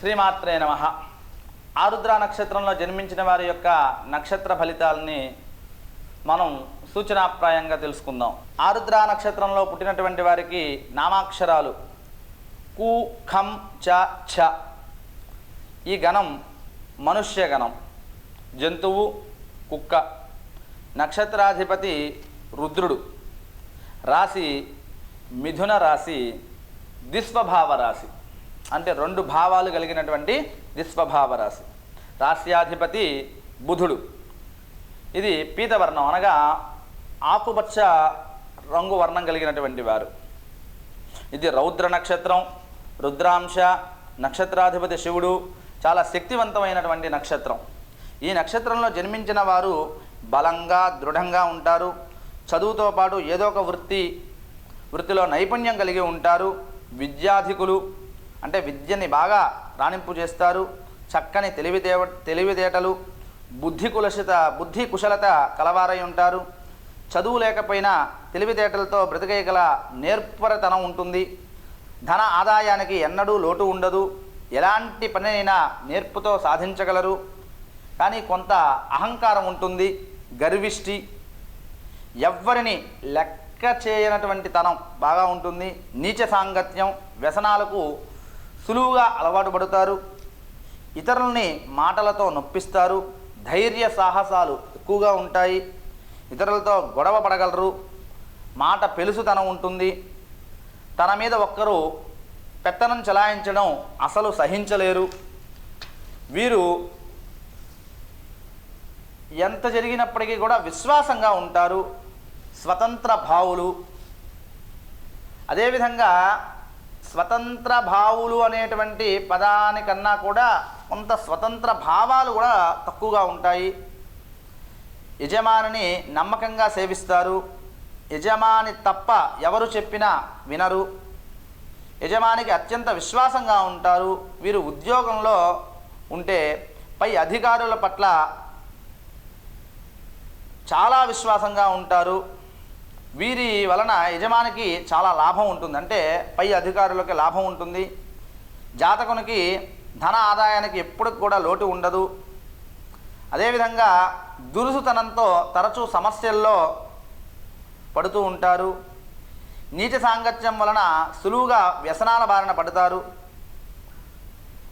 శ్రీమాత్రే నమ. ఆరుద్ర నక్షత్రంలో జన్మించిన వారి యొక్క నక్షత్ర ఫలితాలని మనం సూచనాప్రాయంగా తెలుసుకుందాం. ఆరుద్ర నక్షత్రంలో పుట్టినటువంటి వారికి నామాక్షరాలు కు ఖం చ ఛ. ఈ గణం మనుష్య గణం. జంతువు కుక్క. నక్షత్రాధిపతి రుద్రుడు. రాశి మిథున రాశి దిస్వభావ రాశి. అంటే రెండు భావాలు కలిగినటువంటి దిస్వభావ రాశి. రాశ్యాధిపతి బుధుడు. ఇది పీతవర్ణం అనగా ఆకుపచ్చ రంగు వర్ణం కలిగినటువంటి వారు. ఇది రౌద్ర నక్షత్రం రుద్రాంశ నక్షత్రాధిపతి శివుడు చాలా శక్తివంతమైనటువంటి నక్షత్రం. ఈ నక్షత్రంలో జన్మించిన వారు బలంగా దృఢంగా ఉంటారు. చదువుతో పాటు ఏదో ఒక వృత్తి వృత్తిలో నైపుణ్యం కలిగి ఉంటారు. విద్యాధికులు అంటే విద్యని బాగా రాణింపు చేస్తారు. చక్కని తెలివితేవ తెలివితేటలు బుద్ధి కులషిత బుద్ధి కుశలత కలవారై ఉంటారు. చదువు లేకపోయినా తెలివితేటలతో బ్రతికేయగల నేర్పరతనం ఉంటుంది. ధన ఆదాయానికి ఎన్నడూ లోటు ఉండదు. ఎలాంటి పనినైనా నేర్పుతో సాధించగలరు. కానీ కొంత అహంకారం ఉంటుంది గర్విష్టి. ఎవ్వరిని లెక్క చేయనటువంటి తనం బాగా ఉంటుంది. నీచ సాంగత్యం వ్యసనాలకు సులువుగా అలవాటు పడతారు ఇతరుల్ని మాటలతో నొప్పిస్తారు. ధైర్య సాహసాలు ఎక్కువగా ఉంటాయి. ఇతరులతో గొడవ పడగలరు. మాట పెలుసుతనం ఉంటుంది. తన మీద ఒక్కరు పెత్తనం చలాయించడం అసలు సహించలేరు. వీరు ఎంత జరిగినప్పటికీ కూడా విశ్వాసంగా ఉంటారు. స్వతంత్ర భావులు. అదేవిధంగా స్వతంత్ర భావులు అనేటువంటి పదానికన్నా కూడా కొంత స్వతంత్ర భావాలు కూడా తక్కువగా ఉంటాయి. యజమానిని నమ్మకంగా సేవిస్తారు. యజమాని తప్ప ఎవరు చెప్పినా వినరు. యజమానికి అత్యంత విశ్వాసంగా ఉంటారు. వీరు ఉద్యోగంలో ఉంటే పై అధికారుల పట్ల చాలా విశ్వాసంగా ఉంటారు. వీరి వలన యజమానికి చాలా లాభం ఉంటుంది. అంటే పై అధికారులకి లాభం ఉంటుంది. జాతకునికి ధన ఆదాయానికి ఎప్పుడు కూడా లోటు ఉండదు. అదేవిధంగా దురుసుతనంతో తరచూ సమస్యల్లో పడుతూ ఉంటారు. నీచ సాంగత్యం వలన సులువుగా వ్యసనాల బారిన పడతారు.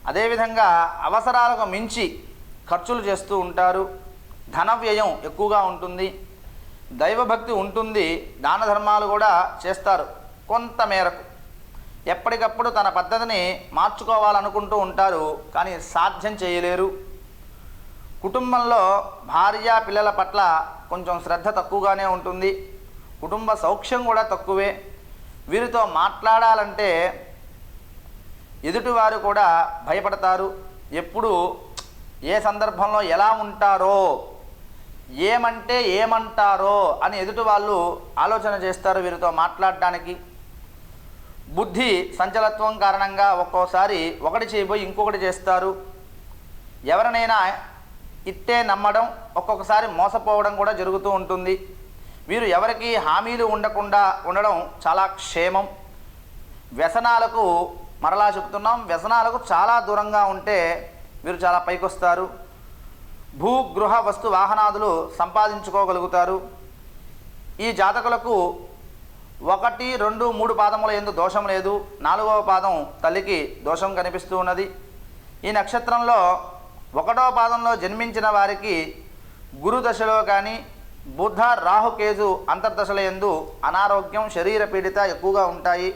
అదేవిధంగా అవసరాలకు మించి ఖర్చులు చేస్తూ ఉంటారు. ధన వ్యయం ఎక్కువగా ఉంటుంది. దైవభక్తి ఉంటుంది దాన ధర్మాలు కూడా చేస్తారు కొంత మేరకు ఎప్పటికప్పుడు తన పద్ధతిని మార్చుకోవాలనుకుంటూ ఉంటారు కానీ సాధ్యం చేయలేరు. కుటుంబంలో భార్య పిల్లల పట్ల కొంచెం శ్రద్ధ తక్కువగానే ఉంటుంది. కుటుంబ సౌఖ్యం కూడా తక్కువే. వీరితో మాట్లాడాలంటే ఎదుటివారు కూడా భయపడతారు. ఎప్పుడు ఏ సందర్భంలో ఎలా ఉంటారో ఏమంటే ఏమంటారో అని ఎదుటి వాళ్ళు ఆలోచన చేస్తారు వీరితో మాట్లాడడానికి. బుద్ధి సంచలత్వం కారణంగా ఒక్కోసారి ఒకటి చేయబోయి ఇంకొకటి చేస్తారు. ఎవరినైనా ఇట్టే నమ్మడం ఒక్కొక్కసారి మోసపోవడం కూడా జరుగుతూ ఉంటుంది. వీరు ఎవరికి హామీలు ఉండకుండా ఉండడం చాలా క్షేమం. వ్యసనాలకు మరలా చెప్తున్నాం వ్యసనాలకు చాలా దూరంగా ఉంటే వీరు చాలా పైకొస్తారు. భూ గృహ వస్తు వాహనాదులు సంపాదించుకోగలుగుతారు. ఈ జాతకులకు ఒకటి రెండు మూడు పాదముల ఎందు దోషం లేదు. నాలుగవ పాదం తల్లికి దోషం కనిపిస్తూ ఉన్నది. ఈ నక్షత్రంలో ఒకటవ పాదంలో జన్మించిన వారికి గురుదశలో కానీ బుధ రాహుకేజు అంతర్దశల ఎందు అనారోగ్యం శరీర పీడిత ఎక్కువగా ఉంటాయి.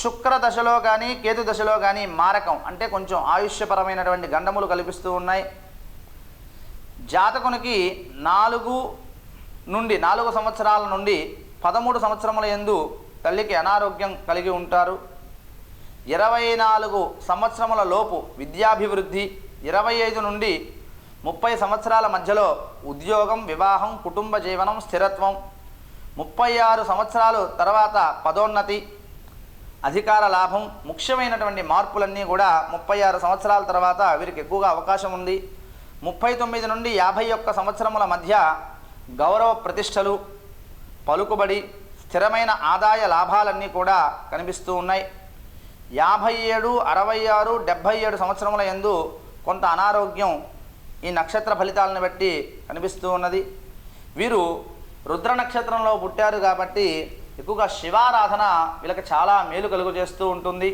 శుక్ర దశలో కానీ కేతు దశలో కానీ మారకం అంటే కొంచెం ఆయుష్యపరమైనటువంటి గండములు కల్పిస్తూ ఉన్నాయి. జాతకునికి నాలుగు నుండి నాలుగు సంవత్సరాల నుండి పదమూడు సంవత్సరముల ఎందు తల్లికి అనారోగ్యం కలిగి ఉంటారు. ఇరవై నాలుగు సంవత్సరముల లోపు విద్యాభివృద్ధి ఇరవై ఐదు నుండి ముప్పై సంవత్సరాల మధ్యలో ఉద్యోగం వివాహం కుటుంబ జీవనం స్థిరత్వం. ముప్పై ఆరు సంవత్సరాలు తర్వాత పదోన్నతి అధికార లాభం ముఖ్యమైనటువంటి మార్పులన్నీ కూడా ముప్పై ఆరు సంవత్సరాల తర్వాత వీరికి ఎక్కువగా అవకాశం ఉంది. ముప్పై తొమ్మిది నుండి యాభై ఒక్క సంవత్సరముల మధ్య గౌరవ ప్రతిష్టలు పలుకుబడి స్థిరమైన ఆదాయ లాభాలన్నీ కూడా కనిపిస్తూ ఉన్నాయి. యాభై ఏడు అరవై ఆరు డెబ్భై ఏడు సంవత్సరముల యందు కొంత అనారోగ్యం ఈ నక్షత్ర ఫలితాలను బట్టి కనిపిస్తూ ఉన్నది. వీరు రుద్ర నక్షత్రంలో పుట్టారు కాబట్టి ఎక్కువగా శివారాధన వీళ్ళకి చాలా మేలు కలుగు చేస్తూ ఉంటుంది.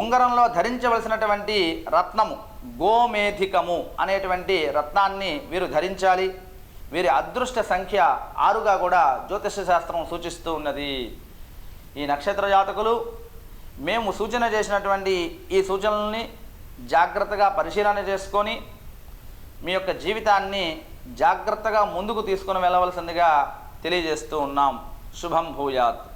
ఉంగరంలో ధరించవలసినటువంటి రత్నము గోమేధికము అనేటువంటి రత్నాన్ని వీరు ధరించాలి. వీరి అదృష్ట సంఖ్య ఆరుగా కూడా జ్యోతిష శాస్త్రం సూచిస్తూ ఉన్నది. ఈ నక్షత్ర జాతకులు మేము సూచన చేసినటువంటి ఈ సూచనల్ని జాగ్రత్తగా పరిశీలన చేసుకొని మీ యొక్క జీవితాన్ని జాగ్రత్తగా ముందుకు తీసుకుని వెళ్ళవలసిందిగా తెలియజేస్తూ ఉన్నాం. శుభం భూయాత్.